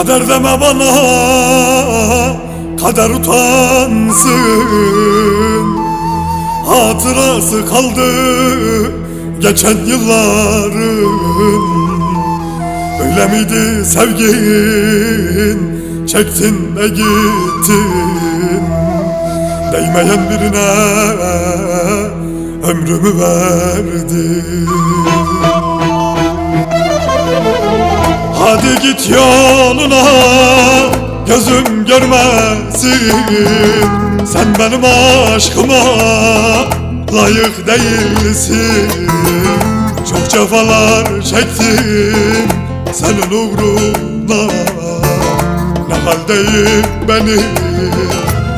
Kader deme bana Kader utansın. Hatırası kaldı Geçen yılların. Öyle miydi sevgin? Çektin de gittin. Değmeyen birine Ömrümü verdim Hadi git yoluna Gözüm görmesin. Sen benim aşkıma Layık değilsin. Çok cefalar çektim Senin uğruna. Ne haldeyim beni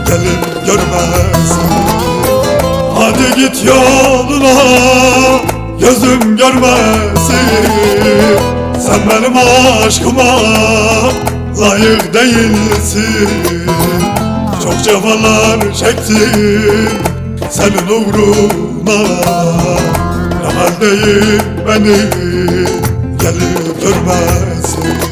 Gelip görmesin. Hadi git yoluna Gözüm görmesin Sen benim aşkıma Layık değilsin. Çok cefalar çektim Senin uğruna. Ne haldeyim beni Gelip görmesin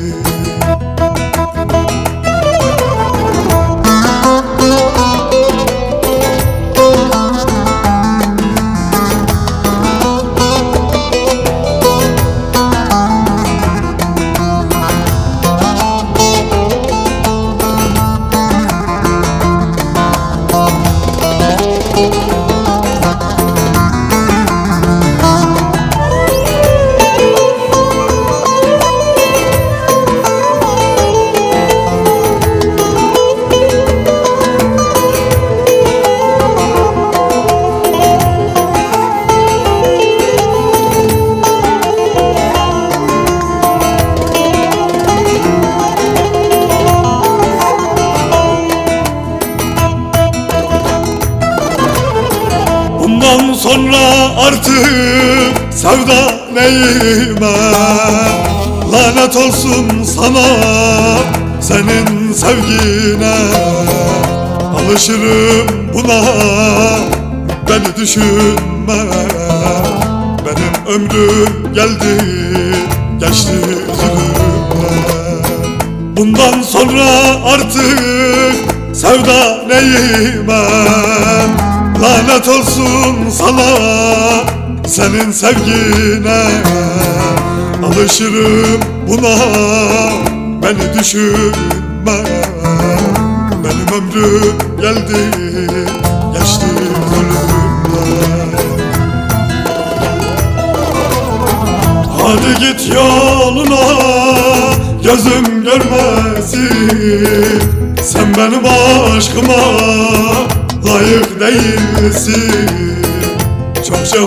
sonra artık sevda neyime? Lanet olsun sana senin sevgine. Alışırım buna beni düşünme. Benim ömrüm geldi geçti zulümle Bundan sonra artık sevda neyime Lanet olsun sana senin sevgine Alışırım buna. Beni düşünme Benim ömrüm geldi geçti zulümle Hadi git yoluna gözüm görmesin. Sen benim aşkıma layık değilsin. Çok cefa